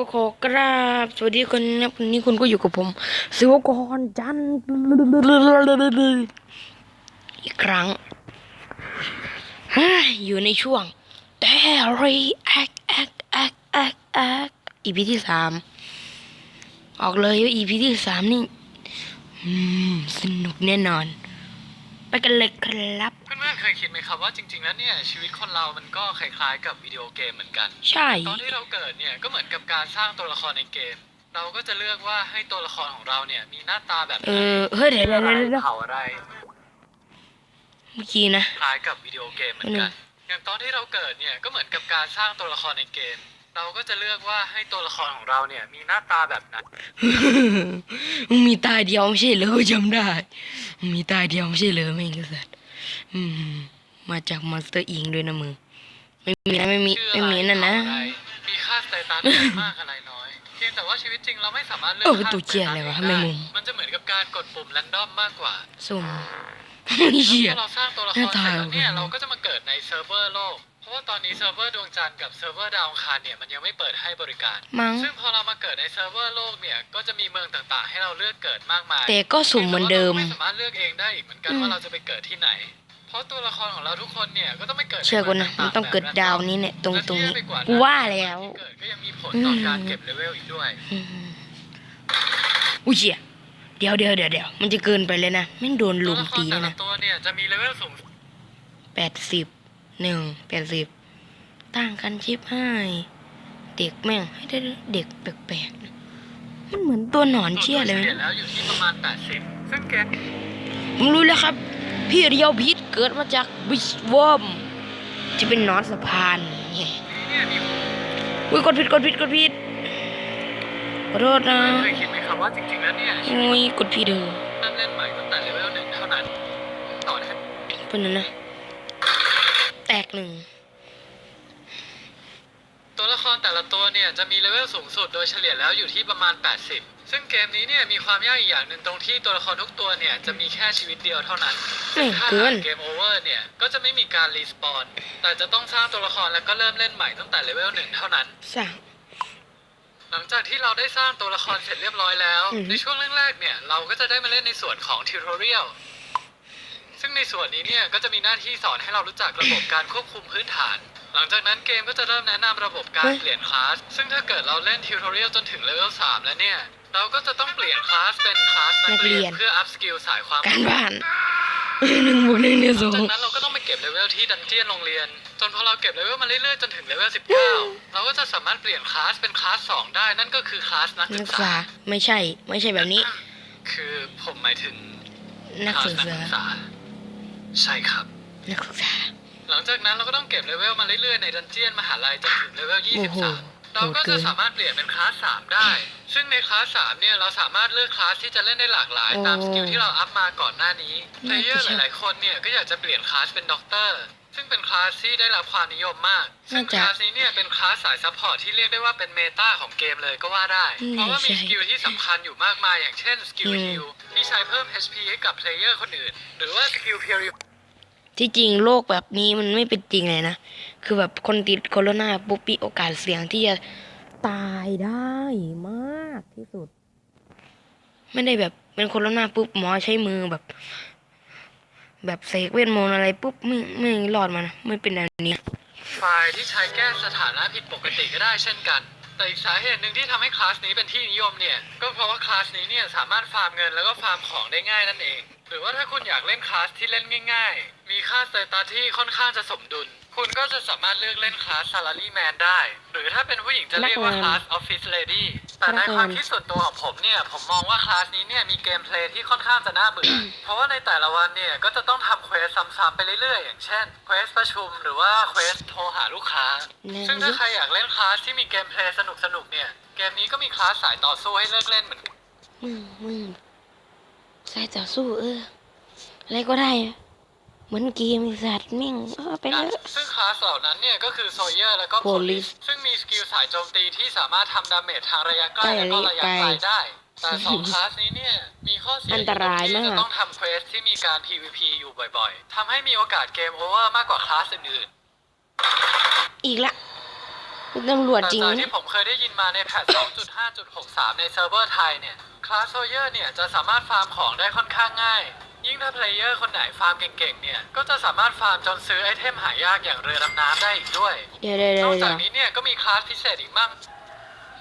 ก็ขอกราบสวัสดีคนนะวันนี้คุณก็อยู่กับผมสิวกรจันอีกครั้งอยู่ในช่วง t e r r y Act Act Act Act Act EP ที่สามออกเลยว่า EP ที่สามนี่สนุกแน่นอน ไปกันเลยครับ เพื่อนๆเคยคิดไหมครับว่าจริงๆ แล้วเนี่ยชีวิตคนเรามันก็คล้ายๆ กับวิดีโอเกมเหมือนกัน ใช่ ตอนที่เราเกิดเนี่ยก็เหมือนกับการสร้างตัวละครในเกม เราก็จะเลือกว่าให้ตัวละครของเราเนี่ยมีหน้าตาแบบไหเอนอเฮ้ยเดี๋ยวเดี๋ยวอะไรเดี๋ยวเดี๋ยวเผ่าอะไร เมื่อกี้นะ คล้ายกับวิดีโอเกมเหมือนกัน อย่างตอนที่เราเกิดเนี่ยก็เหมือนกับการสร้างตัวละครในเกม เราก็จะเลือกว่าให้ตัวละครของเราเนี่ย มีหน้าตาแบบไหนมึงมีตาเดียวไม่ใช่เหรอกูจำได้มึงมีตาเดียวไม่ใช่เหรอแม่งกษัตริย์อืมมาจากมอนสเตอร์อิงด้วยนะมึงไม่มีนะไม่มีชื่อไม่อะไรมีนั่นนะเผ่าอะไรมีค่าสเตตัสอะไรมากอะไรน้อยเพียงแต่ว่าชีวิตจริงเราไม่สามารถเลือกเออค่าตัวเจี๊ยอะไรวะสตตัสทำไมมุมมันจะเหมือนกับการกดปุ่มแรนดอมมากกว่าสุ่มเหี้ยถ้าเราสร้างตัวละคหรน้าเสตาร็จแล้วเนี่ยเป็นไงเราก็จะมาเกิดในเซิร์ฟเวอร์โลกเพ ราะว่าตอนนี้เซิร์ฟเวอร์ดวงจันทร์กับเซิร์ฟเวอร์ดาวอังคารเนี่ยมันยังไม่เปิดให้บริการ มั้ง ซึ่งพอเรามาเกิดในเซิร์ฟเวอร์โลกเนี่ยก็จะมีเมืองต่างๆ ให้เราเลือกเกิดมากมายแต่ก็สุ่มเหมือนเดิมพียงแต่ว่าราก็ไม่สามารถเลือกเองได้อีกเหมือนกันอืม ว่าเราจะไปเกิดที่ไหน เพราะตัวละครของเราทุกคนเนี่ยก็ต้องไปเกิดใเชื่อกูนะมืมันต้องเกิดดาวนี้เนี่ยตรงตรงนี้และที่ไปว่ากูว่าแล้วที่เกิดก็ยังมีผลต่อการเก็บเลเวลอีกด้วย อืมอุ้ยเหี้ยเดี๋ยวเดี๋ยวเดี๋ยวเดี๋ยวมันจะเกินไปเลยนะแม่งโดนตัลุวมละครตีแต่นะละตัวเนี่ยจะมีเลเวลสูงแปดสิบ หนึ่งแปดสิบต่างกันชิบให้เด็กแม่งให้ได้เด็กแปลกๆนะมันเหมือนตัวหนอนเชี่ยเลยส่วนตัวนะแล้วอยู่ที่ประมาณ80ซึ่งแกผมรู้แล้วครับ พี่เรียวพิษเกิดมาจากบิชวอมจะเป็นหนอนสะพานไงเนี่ยมีอุ้ยกดผิดกดผิดกดผิดขอโทษนะเคยคิดไหมครับว่าจริงๆแล้วเนี่ยชีวิตอุ้ยกดผิดเด้อเริ่มเล่นใหม่ตั้งแต่เลเวลหนึ่งเท่านั้นต่อให้เป็นนั้นนะแต กหนึ่ง ตัวละครแต่ละตัวเนี่ยจะมีเลเวลสูงสุดโดยเฉลี่ยแล้วอยู่ที่ประมาณ 80 ซึ่งเกมนี้เนี่ยมีความยากอีกอย่างหนึ่งตรงที่ตัวละครทุกตัวเนี่ยจะมีแค่ชีวิตเดียวเท่านั้นไม่ถ้าเกิน เกมโอเวอร์เนี่ยก็จะไม่มีการรีสปอนแต่จะต้องสร้างตัวละครแล้วก็เริ่มเล่นใหม่ตั้งแต่เลเวลหนึ่งเท่านั้นสั่งหลังจากที่เราได้สร้างตัวละครเสร็จเรียบร้อยแล้ว อืม ในช่วงแรกๆเนี่ยเราก็จะได้มาเล่นในส่วนของทิวทอเรียล ซึ่งในส่วนนี้เนี่ยก็จะมีหน้าที่สอนให้เรารู้จักระบบการควบคุมพื้นฐาน หลังจากนั้นเกมก็จะเริ่มแนะนำระบบการเปลี่ยนคลาส ซึ่งถ้าเกิดเราเล่นทิวทอเรียลจนถึงเลเวล3แล้วเนี่ย เราก็จะต้องเปลี่ยนคลาสเป็นคลาสนักเรียนเพื่ออัพสกิลสายความการบ้านหนึ่งบวกหนึ่งเนี่ยหสลัองงจากนั้นเราก็ต้องไปเก็บเลเวลที่ดันเจียนโรงเรียน จนพอเราเก็บเลเวลมาเรื่อยๆจนถึงเลเวล19 เราก็จะสามารถเปลี่ยนคลาสเป็นคลาส2ได้นั่นก็คือคลาสนักนัศึกกศึกษา ษาไม่ใช่ ไม่ใช่แบบนี้ คือผมหมายถึงนักคลาศึสกนักษาศึกษา ใช่ครับนักศึกษาหลังจากนั้นเราก็ต้องเก็บเลเวลมาเรื่อยๆในดันเจียนมหาลัยจนถึงเลเวล โอ้โห23 เราก็จะสามารถเปลี่ยนเป็นคลาส 3 ได้ ซึ่งในคลาส 3 เนี่ย เราสามารถเลือกคลาสที่จะเล่นได้หลากหลายตามสกิลที่เราอัพมาก่อนหน้านี้เพลเยอร์หลายๆคนเนี่ย ก็อยากจะเปลี่ยนคลาสเป็นด็อกเตอร์ ซึ่งเป็นคลาสที่ได้รับความนิยมมาก ซึ่งคลาสนี้เนี่ยเป็นคลาสสายซัพพอร์ตที่เรียกได้ว่าเป็นเมตาของเกมเลยก็ว่าได้ เพราะว่ามีสกิลที่สำคัญอยู่มากมาย อย่างเช่นสกิลฮิลที่ใช้เพิ่ม HP ให้กับเพลเยอร์คนอื่น หรือว่าสกิลเพียรที่จริงโรคแบบนี้มันไม่เป็นจริงเลยนะ คือแบบคนติดโคโรนาปุ๊บมีโอกาสเสี่ยงที่จะตายได้มากที่สุด ไม่ได้แบบเป็นโคโรนาปุ๊บหมอใช้มือแบบ แบบเสกเวทมนต์อะไรปุ๊บไม่ไม่รอดมันไม่เป็นแบบนี้ ไฟล์ที่ใช้แก้สถานะผิดปกติก็ได้เช่นกัน แต่อีกสาเหตุหนึ่งที่ทำให้คลาสนี้เป็นที่นิยมเนี่ย ก็เพราะว่าคลาสนี้เนี่ยสามารถฟาร์มเงินแล้วก็ฟาร์มของได้ง่ายนั่นเอง หรือว่าถ้าคุณอยากเล่นคลาสที่เล่นง่าย ๆ มีค่าสเตตัสที่ค่อนข้างจะสมดุล คุณก็จะสามารถเลือกเล่นคลาส Salaryman ได้ หรือถ้าเป็นผู้หญิงจะเรียกว่าคลาส Office Lady แต่ในความคิดส่วนตัวของผมเนี่ย ผมมองว่าคลาสนี้เนี่ยมีเกมเพลย์ที่ค่อนข้างจะน่าเบื่อ เพราะว่าในแต่ละวันเนี่ย ก็จะต้องทำเควสซ้ำๆไปเรื่อยๆ อย่างเช่นเควสประชุมหรือว่าเควสโทรหาลูกค้าแน่ซึ่งถ้าใครอยากเล่นคลาสที่มีเกมเพลย์สนุกๆเนี่ย เกมนี้ก็มีคลาสสายต่อสู้ให้เลือกเล่นเหมือนกันมึงมึงใส่ต่อสู้เอออะไรก็ได้อะ เหมือนเกมไอ้สัตว์แม่งเออไปเลยซึ่งคลาสเหล่านั้นเนี่ยก็คือโซเยอร์แล้วก็ Police Police ซึ่งมีสกิลสายโจมตีที่สามารถทำดาเมจทางระยะใกล้และก็ระยะไกลได้ แต่สองคลาสนี้เนี่ย มีข้อเสียอันตรายมาก ที่จะต้องทำเควสที่มีการ PVP อยู่บ่อยๆทำให้มีโอกาสเกมโอเวอร์มากกว่าคลาสอื่นอีกละคุณตำรวจจริงแต่จากนะ ที่ผมเคยได้ยินมาในแพท 2.5.63 ในเซิร์ฟเวอร์ไทยเนี่ย คลาสโซเยอร์เนี่ยจะสามารถฟาร์มของได้ค่อนข้างง่าย ยิ่งถ้าเพลเยอร์คนไหนฟาร์มเก่งๆ เนี่ย ก็จะสามารถฟาร์มจนซื้อไอเทมหายากอย่างเรือดำน้ำได้อีกด้วย เดี๋ยวเดี๋ยวนอกจากนี้เนี่ยก็มีคลาสพิเศษอีกมาก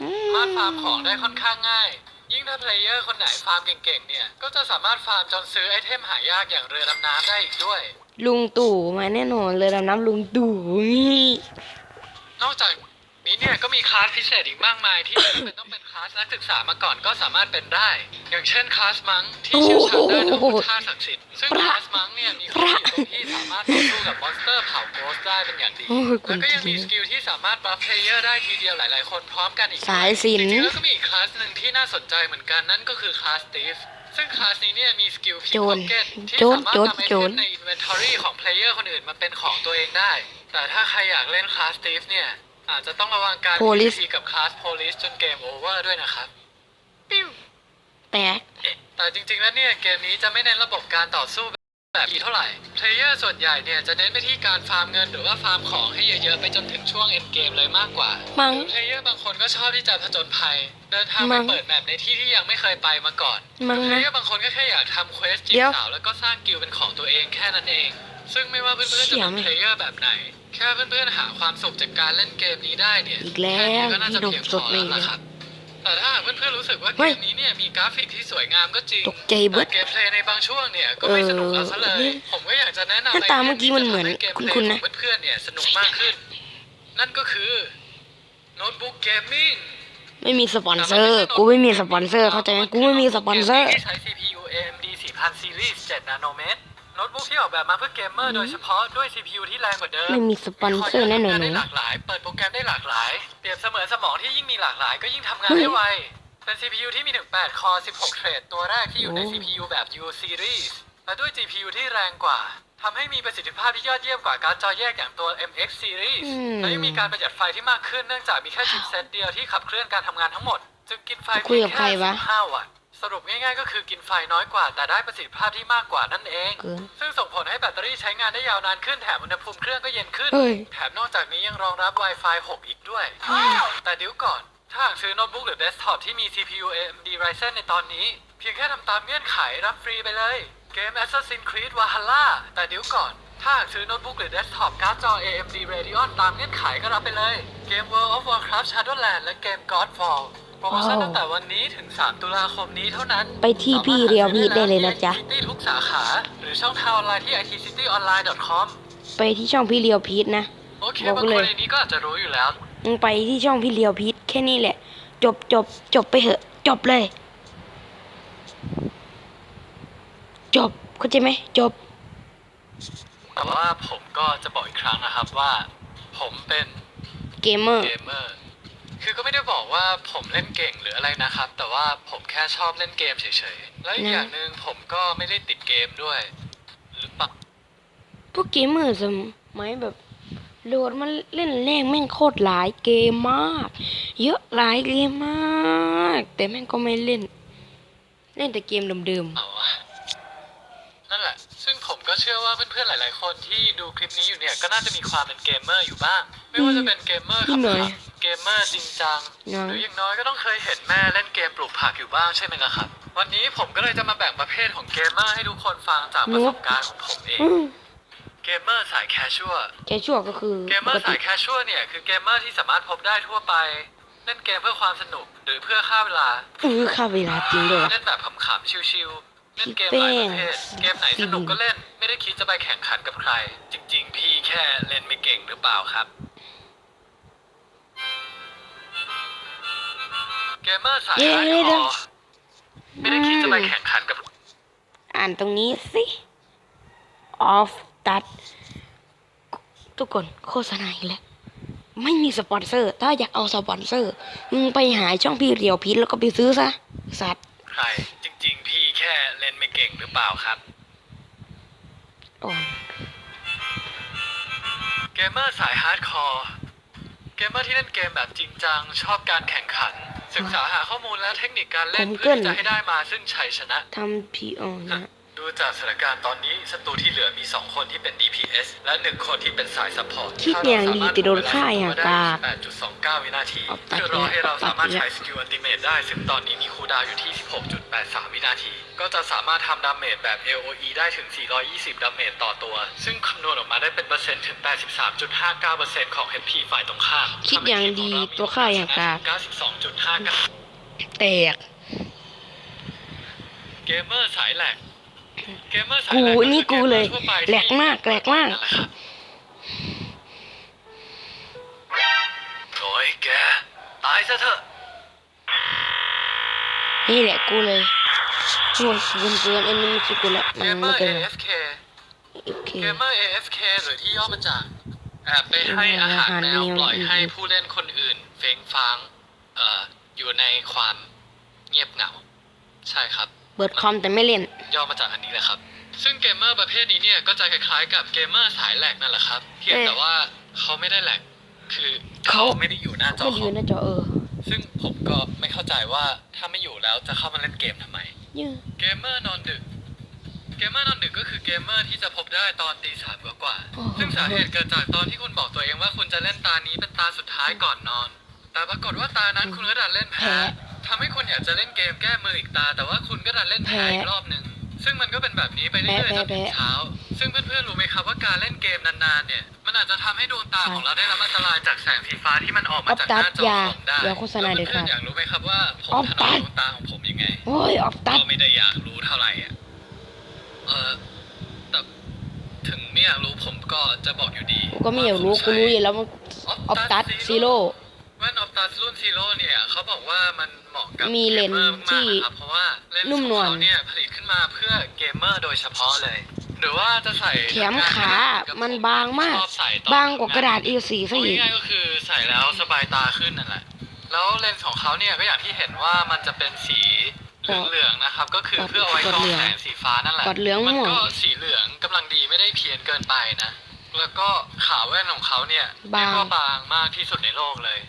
อืสามารถฟาร์มของได้ค่อนข้างง่าย ยิ่งถ้าเพลเยอร์คนไหนฟาร์มเก่งๆ เนี่ย ก็จะสามารถฟาร์มจนซื้อไอเทมหายากอย่างเรือดำน้ำได้อีกด้วย ลุงตู่มาแน่นอนเลยดำน้ำลุงตู่นอกจาก นี้เนี่ยก็มีคลาสพิเศษอีกมากมายที่ไม่จำเป็นต้องเป็นคลาสนักศึกษามาก่อนก็สามารถเป็นได้ อย่างเช่นคลาสมังที่เชี่ยวชาญด้านอาวุธท่าศักดิ์สิทธิ์ซึ่งคลาสมังเนี่ยมีข้อดีตรงที่สามารถต่อสู้กับมอนสเตอร์เผ่าโกสได้เป็นอย่างดีโอ้ยคุแล้ณวก็ยังจริมีงสกิลที่สามารถบัฟเพลเยอร์ได้ทีเดียวหลาย ๆ คนพร้อมกันอีกด้วยสายสิญจน์จริงๆแล้วก็มีอีกคลาสหนึ่งที่น่าสนใจเหมือนกันนั่นก็คือคลาสตีฟซึ่งคลาสนี้เนี่ยมีสกิลพิกโจพ็รอกเก็ตที่โจรสามารถโจรนำไอโจเทรมในอินเวนทอรี่ของเพลเยอร์คนอื่นมาเป็นของตัวเองได้ แต่ถ้าใครอยากเล่นคลาสตีฟเนี่ย อาจจะต้องระวังการ Police PVP กับคลาสโพลิสจนเกมโอเวอร์ด้วยนะครับ แตก แต่จริงๆ แล้วเนี่ยเกมนี้จะไม่เน้นระบบการต่อสู้แบบนี้เท่าไหร่ เพลเยอร์ส่วนใหญ่เนี่ยจะเน้นไปที่การฟาร์มเงินหรือว่าฟาร์มของให้เยอะๆ ไปจนถึงช่วงเอ็นเกมเลยมากกว่ามั้งเพลเยอร์บางคนก็ชอบที่จะผจญภัย เดินทางมั้ไปงเปิดแมปในที่ที่ยังไม่เคยไปมาก่อน มั้งเพลนะ เยอร์บางคนก็แค่อยากทำเควสจีเดี๋บยวสาวแล้วก็สร้างกิลด์เป็นของตัวเองแค่นั้นเอง ซึ่งไม่ว่าเพื่อนๆจะเสี่เป็ยนงเพลเยอร์แบบไหน แค่เพื่อนๆหาความสุขจากการเล่นเกมนี้ได้เนี่ยอีกแล้วค่นี้ก็น่าจะนี่เพียงดพมอสดเลยแล้วล่ะครับแต่ถ้าหากเพื่อนๆรู้สึกว่าเฮ้เกยมนี้เนี่ยมีกราฟิกที่สวยงามก็จริงตกใจเบิดแต่เกมเพลย์ในบางช่วงเนี่ยก็ไม่สนุกเอาซะเลยเออผมก็อยากจะแนะนำหน้าตาเมื่อกี้มันเหมือนไที่จะทำให้เกมเพลย์คุ้นๆนะของเพื่อนๆเนี่ยสนุกมากขึ้น นั่นก็คือโน้ตบุ๊กเกมมิ่งไม่มีสปอนเซอร์ กูไม่มีสปอนเซอร์ เข้าใจไหมกูไม่มีสปอนเซอร์ที่ใช้ CPU AMD 4000 Series 7นา โนเมตรโน้ตบุ๊กที่ออกแบบมาเพื่อเกมเมอร์โดยเฉพาะด้วย CPU ที่แรงกว่าเดิมไม่มีสปอนเซอร์แน่นอนทำงาได้นะหลากหลาย เปิดโปรแกรมได้หลากหลาย เปรียบเสมือนสมองที่ยิ่งมีหลากหลายก็ยิ่งทำงานได้ไว เป็น CPU ที่มีถึง8คอ16 เทรดตัวแรกที่อยู่ในโอ้ CPU แบบ U Series และด้วย GPU ที่แรงกว่าทำให้มีประสิทธิภาพที่ยอดเยี่ยมกว่าการ์ดจอแยกอย่างตัว MX Series อืมและยังมีการประหยัดไฟที่มากขึ้นเนื่องจากมีแค่ชิปเซตเดียวที่ขับเคลื่อนการทำงานทั้งหมด จึงกินไฟคุยเพียกับงใครแค่วะ15วัตต์ สรุปง่ายๆ ก็คือกินไฟน้อยกว่า แต่ได้ประสิทธิภาพที่มากกว่านั่นเอง เกิน ซึ่งส่งผลให้แบตเตอรี่ใช้งานได้ยาวนานขึ้นแถมอุณหภูมิเครื่องก็เย็นขึ้นเฮ้ย แถมนอกจากนี้ยังรองรับ Wi-Fi 6 อีกด้วย แต่เดี๋ยวก่อน ถ้าหากซื้อโน้ตบุ๊กหรือเดสก์ท็อปที่มี CPU AMD Ryzen ในตอนนี้ เพียงแค่ทำตามเงื่อนไขรับฟรีไปเลย เกม Assassin's Creed Valhalla แต่เดี๋ยวก่อน ถ้าหากซื้อโน้ตบุ๊กหรือเดสก์ท็อปการ์ดจอ AMD Radeon ตามเงื่อนไขก็รับไปเลย เกม World of Warcraft Shadowlands และเกม Godfall โปรโมชั่นว้าวตั้งแต่วันนี้ถึง 3 ตุลาคมนี้เท่านั้นไปที่พี่เรียวพีดได้เลยนะจ๊ะสามารถหาซื้อได้แล้วที่ IT City ทุกสาขา หรือช่องทางออนไลน์ที่ itcityonline.com ไปที่ช่องพี่เรียวพีทนะโอเคบอกบางเลคยนในนี้ก็อาจจะรู้อยู่แล้วมึงไปที่ช่องพี่เรียวพีทแค่นี้แหละ จบจบจบไปเหอะ จบเลย จบเข้าใจไหมจบ แต่ว่าผมก็จะบอกอีกครั้งนะครับว่า ผมเป็นเกมเมอร์เกมเมอร์ คือก็ไม่ได้บอกว่าผมเล่นเก่งหรืออะไรนะครับ แต่ว่าผมแค่ชอบเล่นเกมเฉยๆ และอีกนะอย่างหนึ่งผมก็ไม่ได้ติดเกมด้วย หรือเปล่าพวกเกมเมอร์สมัยแบบโหลดมันเล่นแรงแม่งโคตรหลายเกมมาก เยอะหลายเกมมาก แต่แม่งก็ไม่เล่น เล่นแต่เกมเดิมเอาวะนั่นแหละ ซึ่งผม ก็เชื่อว่าเพื่อนๆหลาย ๆ คนที่ดูคลิปนี้อยู่เนี่ยก็น่าจะมีความเป็นเกมเมอร์อยู่บ้าง ไม่ว่าจะเป็นเกมเมอร์นิดหน่อยขำๆเกมเมอร์จริงจัง นะหรืออย่างน้อยก็ต้องเคยเห็นแม่เล่นเกมปลูกผักอยู่บ้างใช่ไหมล่ะครับ วันนี้ผมก็เลยจะมาแบ่งประเภทของเกมเมอร์ให้ทุกคนฟังจากประสบการณ์ของผมเอง อืมเกมเมอร์สายแคชชัวแคชชัวก็คือเกมเมปอร์กติ สายแคชชัวเนี่ยคือเกมเมอร์ที่สามารถพบได้ทั่วไป เล่นเกมเพื่อความสนุกหรือเพื่อฆ่าเวลา เออค่าเวลาจริงด้วยวะเล่นแบบขำๆชิวๆ เล่นเกมหลายประเภทเกมไหนสนุกก็เล่น ไม่ได้คิดจะไปแข่งขันกับใคร จริง ๆ พี่แค่เล่นไม่เก่งหรือเปล่าครับ เกมเมอร์สายเดี๋ยวฮาร์ดเดี๋ยวคเดี๋อยวร์ไม่ได้คิดจะไปแข่งขันกับ อ่านตรงนี้สิ off ตัด ทุกคนโฆษณาอีกแล้วไม่มีสปอนเซอร์ ถ้าอยากเอาสปอนเซอร์ มึงไปหาช่องพี่เรียวพิษแล้วก็ไปซื้อซะ สัตว์ใครจริงๆพี่แค่เล่นไม่เก่งหรือเปล่าครับอ่อนเกมเมอร์สายฮาร์ดคอร์ เกมเมอร์ที่เล่นเกมแบบจริงจัง ชอบการแข่งขัน ศึกษาหาข้อมูลและเทคนิคการเล่นผมเพื่อที่เกิจะนให้ได้มาซึ่งชัยชนะ ทำพีออนะ ดูจากสถานการณ์ตอนนี้ศัตรูที่เหลือมี 2 คนที่เป็น DPS และ 1 คนที่เป็นสายซัพพอร์ตคิดอย่างดีแต่โดนฆ่าอย่างกาก8.29 วินาทีเอาตัดเพื่อรอให้เราตัดสามารถเนี่ยใช้สกิลอัลติเมทได้ ซึ่งตอนนี้มีคูลดาวน์อยู่ที่ 16.83 วินาที ก็จะสามารถทำดาเมจแบบ LOE ได้ถึง 420 ดาเมจต่อตัว ซึ่งคำนวณออกมาได้เป็นเปอร์เซ็นต์ถึง 83.59%ของ HP ฝ่ายตรงข้ามคิดอย่างดีตัวฆ่าอย่างกาก92.59แตกเกมเมอร์สายแหลก เกมเมอร์สายกูแหลกนี่กูเลยคือมอร์ทั่วไปแหลกมากแหลกมากนั่นแหละครับโอ้ยแกตายซะเถอะนี่แหละกูเลยโหดเกินเกินเอ็นนี่ไม่คิดกูละเกมันมเมอไม่ร์เกิน AFK โอเคเกมเมอร์ AFK หรือที่ย่อมาจากแอบไปให้อาหารแมวปล่อยให้ผู้เล่นคนอื่น เฟ้งฟางเอ่ออยู่ในความเงียบเหงา ใช่ครับ เปิดคอมแต่ไม่เล่น ย่อมาจากอันนี้แหละครับ ซึ่งเกมเมอร์ประเภทนี้เนี่ยก็จะคล้ายๆกับเกมเมอร์สายแหลกนั่นแหละครับ เพียงแต่ว่าเขาไม่ได้แหลก คือเขาเขาไม่ได้อยู่หน้าจอไม่คดีอมนะจอเออ ซึ่งผมก็ไม่เข้าใจว่าถ้าไม่อยู่แล้วจะเข้ามาเล่นเกมทำไมเยอะเกมเมอร์นอนดึก เกมเมอร์นอนดึกก็คือเกมเมอร์ที่จะพบได้ตอนตีสามกว่าๆซึ่งสาเหตุเกิดจากตอนที่คุณบอกตัวเองว่าคุณจะเล่นตานี้เป็นตาสุดท้ายก่อนนอน แต่ปรากฏว่าตานั้นคุณก็ดันเล่นแพ้ ทำให้คุณอยากจะเล่นเกมแก้มืออีกตา แต่ว่าคุณก็ดันเล่นแพ้อีกรอบหนึ่งซึ่งมันก็เป็นแบบนี้ไปเรื่อยๆจนถึงเช้า ซึ่งเพื่อนๆรู้ไหมครับว่าการเล่นเกมนานๆเนี่ย มันอาจจะทำให้ดวงตาของเราได้รับอันตรายจากแสงสีฟ้าที่มันออกมาจากหน้าจอคอมได้อย่าโฆษณาเด็ดขาดแล้วเพื่อนๆอยากรู้ไหมครับว่าผมออฟถตันอดมดวงตาของผมยังไงโอ้ยออฟตัดก็ไม่ได้อยากรู้เท่าไหร่อะเออแต่ถึงไม่อยากรู้ผมก็จะบอกอยู่ดีกูก็ไม่อยากรู้กูรู้อยู่แล้วมันออฟตัดซีโร่ แว่นออฟตัสรุ่นซีโร่เนี่ยเขาบอกว่ามันเหมาะกับมีเลนส์กมอร์ที่มากๆนะครับเพราะว่าเลนส์นุ่มนวล ของเขาเนี่ยผลิตขึ้นมาเพื่อเกมเมอร์โดยเฉพาะเลย หรือว่าจะใส่แถมขามันบางมาก ชอบใส่ตอนบางกว่ากระดาษ A4 ซะเอาอีก ง่ายๆก็คือใส่แล้วสบายตาขึ้นนั่นแหละ แล้วเลนส์ของเขาเนี่ยก็อย่างที่เห็นว่ามันจะเป็นสีเหลืองๆนะครับ ก็คือเพื่อเอาไว้กรองแสงสีฟ้านั่นแหละ กดเหลืองมันม่วง ก็สีเหลืองกำลังดีไม่ได้เพี้ยนเกินไปนะ แล้วก็ขาแว่นของเขาเนี่ยบาง เรียกว่าบางมากที่สุดในโลกเลย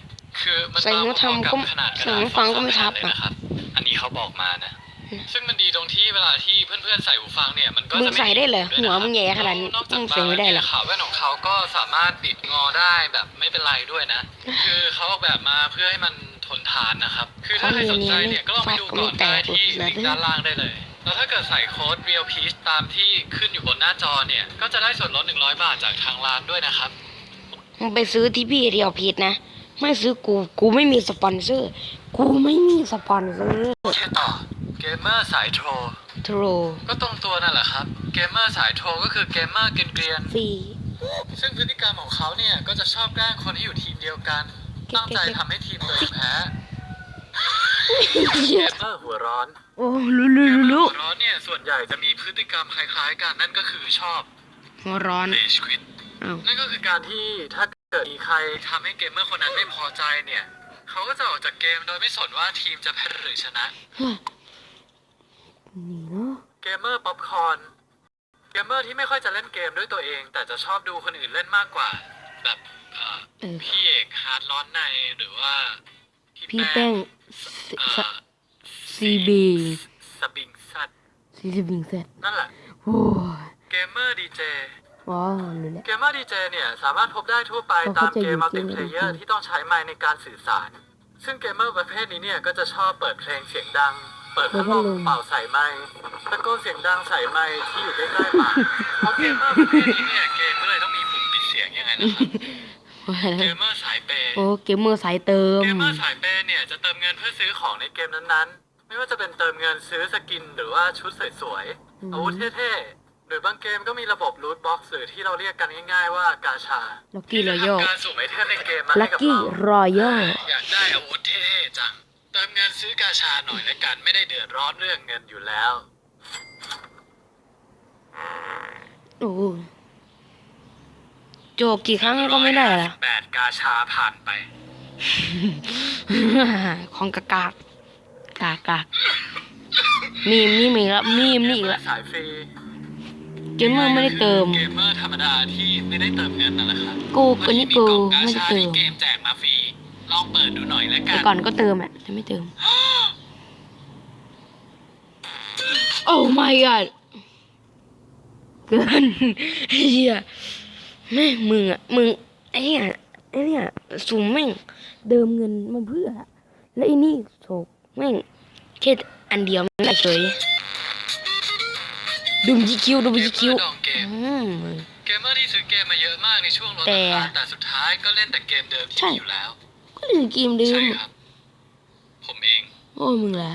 คือมันใส่บางหูพอๆกับทำก็ขนาดกระใส่ดาษหูฟังก็ไม่ทับเลยอะนะครับ อันนี้เขาบอกมานะอืมซึ่งมันดีตรงที่เวลาที่เพื่อนๆใส่หูฟังเนี่ยมันก็มึงจะไม่ใส่ได้เหรอด้วยะหัวครับมึงแย่ขนาดนี้นอกจากมึงใส่ไม่ได้เหรอบางขาแว่นของเขาก็สามารถบิดงอได้แบบไม่เป็นไรด้วยนะ คือเขาออกแบบมาเพื่อให้มันทนทานนะครับ คือถ้าใครสนใจเนี่ยก็ลองไปดูก่อนได้ที่ลิงก์ด้านล่างได้เลย แล้วถ้าเกิดใส่โค้ด Real Peace ตามที่ขึ้นอยู่บนหน้าจอเนี่ย ก็จะได้ส่วนลด 100 บาทจากทางร้านด้วยนะครับ มึงไปซื้อที่พี่เดียวผิดนะ ไม่ซื้อกู กูไม่มีสปอนเซอร์ กูไม่มีสปอนเซอร์แค่ต่อเกมเมอร์สายโทรโทรก็ตรงตัวนั่นแหละครับ เกมเมอร์สายโทรก็คือเกมเมอร์เกรียนๆฟรีซึ่งพฤติกรรมของเขาเนี่ยก็จะชอบแกล้งคนที่อยู่ทีมเดียวกัน ตั้งใจทำให้ทีมตัวเองแพ้เหี้เกยมเมอร์หัวร้อน โอ้รู้รู้เกมเมอรู้ร์หัวร้อนเนี่ยส่วนใหญ่จะมีพฤติกรรมคล้ายๆกันนั่นก็คือชอบ หัวร้อนเ a จควิดอ้าวนั่นก็คือการที่ถ้า เกิดมีใครทำให้เกมเมอร์คนนั้นไม่พอใจเนี่ย เขาก็จะออกจากเกมโดยไม่สนว่าทีมจะแพ้หรือชนะเฮ้ยนี่เนาะเกมเมอร์ป๊อปคอร์นเกมเมอร์ที่ไม่ค่อยจะเล่นเกมด้วยตัวเอง แต่จะชอบดูคนอื่นเล่นมากกว่า แบบเอ่อเออพี่เอกฮาร์ดร้อนในหรือว่าพี่แป้งเอ่อซีบีสบิงซัดซีซีบิงเสร็จนั่นแหละโอ้ยเกมเมอร์ดีเจ ว้าวรู้แล้วเกมเมอร์ดีเจเนี่ยสามารถพบได้ทั่วไปเขาตามเข้าใจเกมอยู่มัลติเกมเพลเยอจริร์งที่ต้องใช้ไมค์ในการสื่อสาร ซึ่งเกมเมอร์ประเภทนี้เนี่ยก็จะชอบเปิดเพลงเสียงดัง เปิดพัดลมเป่าใส่ไมค์ตะโกนเสียงดังใส่ไมค์ที่อยู่ใกล้ๆปากเพราะเกมเมอร์ประเภทนี้เนี่ยเกมก็เลยต้องมีปุ่มปิดเสียงยังไงนะครับเกมเมอร์สายเปย์โอ้เกมเมอร์สายเติม เกมเมอร์สายเปย์เนี่ยจะเติมเงินเพื่อซื้อของในเกมนั้นๆ ไม่ว่าจะเป็นเติมเงินซื้อสกินหรือว่าชุดสวยอืมๆอาวุธเท่ๆ หรือบางเกมก็มีระบบรูทบ็อกซ์หรือที่เราเรียกกันง่ายๆว่ากาชาลักกี้รอที่ยัจะลทำการสุ่มไอเทมในเกมมาลัให้กกับกี้เรารอยัลอยากได้อาวุธเท่ๆจัง เติมเงินซื้อกาชาหน่อยแล้วกันไม่ได้เดือดร้อนเรื่องเงินอยู่แล้ว โอ้โจกกี่ครั้งก็ไม่ได้ละ แปดกาชาผ่านไป ของกากากกากากมีมนี่มีละมีมนี่อีกละสายฟรี เกมเมอร์ไม่ได้เติม เกมเมอร์ธรรมดาที่ไม่ได้เติมเงินนั่นแหละครับกูก็นี่กูวันไม่นี้ได้มีกล่องกาชาเติมที่เกมแจกมาฟรีลองเปิดดูหน่อยแล้วกัแต่นก่อนก็เติมอะแต่ไม่เติม โอ้ my god เกินไอ้เหี้ยแม่งมึงอะมึงไอ้เนี่ยไอ้เนี่ยสุ่มแม่งเดิมเงินมาเพื่อ แล้วไอ้นี่โศกแม่งแค่อันเดียวไม่ได้เฉย ดูมยีคิวดูมยีคิวดองเกอืมมเกมเมอร์ที่ซื้อเกมมาเยอะมากในช่วงลดแต่ราคาแต่สุดท้ายก็เล่นแต่เกมเดิมที่ใช่มีอยู่แล้ว ก็เล่นเกมเดิใช่มครับ ผมเอง โอ้ยมึงละ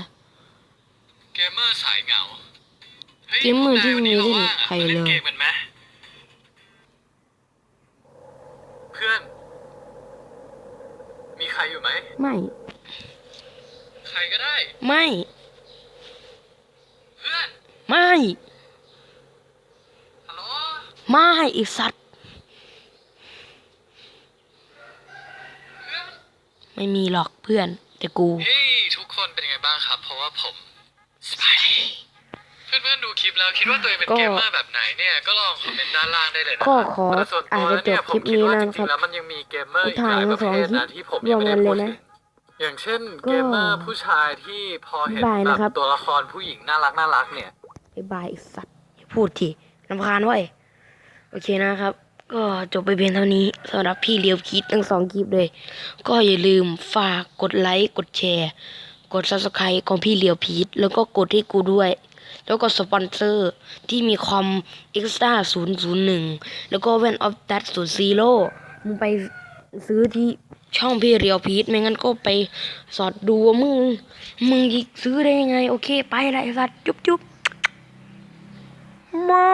เกมเมอร์สายเหงาฮ้ยเกมเมอร์ที่พวกนายวันนี้ไม่ได้ว่างๆอะใครมาเล่นเลย เกมกันไหมเพื่อน มีใครอยู่ไหม ไม่ ใครก็ได้ ไม่ เพื่อน ไม่ฮัลโหล ไม่ไอีสัตว์เพื่อนไม่มีหรอกเพื่อน แต่กู เฮ้ยทุกคนเป็นยังไงบ้างครับ เพราะว่าผมสบายดีเพื่อนๆดูคลิปแล้วคิดว่าตัวเองเป็นก็เกมเมอร์แบบไหนเนี่ยก็ลองคอมเมนต์ด้านล่างได้เลยนะก็ขอแต่ส่วนตัวแล้วเนี่ยอาจจะจบผมคิดว่าคลิจปนี้นะครับริงๆแล้วมันยังมีเกมเมอร์อีกถ่าหยลายปมาระสองเภทคลินะปที่ผมยังไม่ได้รพูวดมกันเลยถึนะงอย่างเช่นก็เกมเมอร์ผู้ชายที่พอเห็นบ๊ายบายแบนะครับบตัวละครผู้หญิงน่ารักน่ารักเนี่ยบายบายไอ้สัตว์อย่าพูดทีลำคาญเว้ย โอเคนะครับ ก็จบไปเพียงเท่านี้สำหรับพี่เลียวคิดทั้งสองคลิปเลย ก็อย่าลืมฝากกดไลค์กดแชร์ กด subscribe ของพี่เลียวพีทแล้วก็กดให้กูด้วย แล้วก็สปอนเซอร์ที่มีคอม Extra 001 แล้วก็แว่นออฟตัด0 0มึงไปซื้อที่ช่องพี่เรียวพีทไม่งั้นก็ไปสอดดูว่ามึง มึงซื้อได้ยังไง โอเค ไปละไอ้สัตว์จุ๊บจุ๊บเมา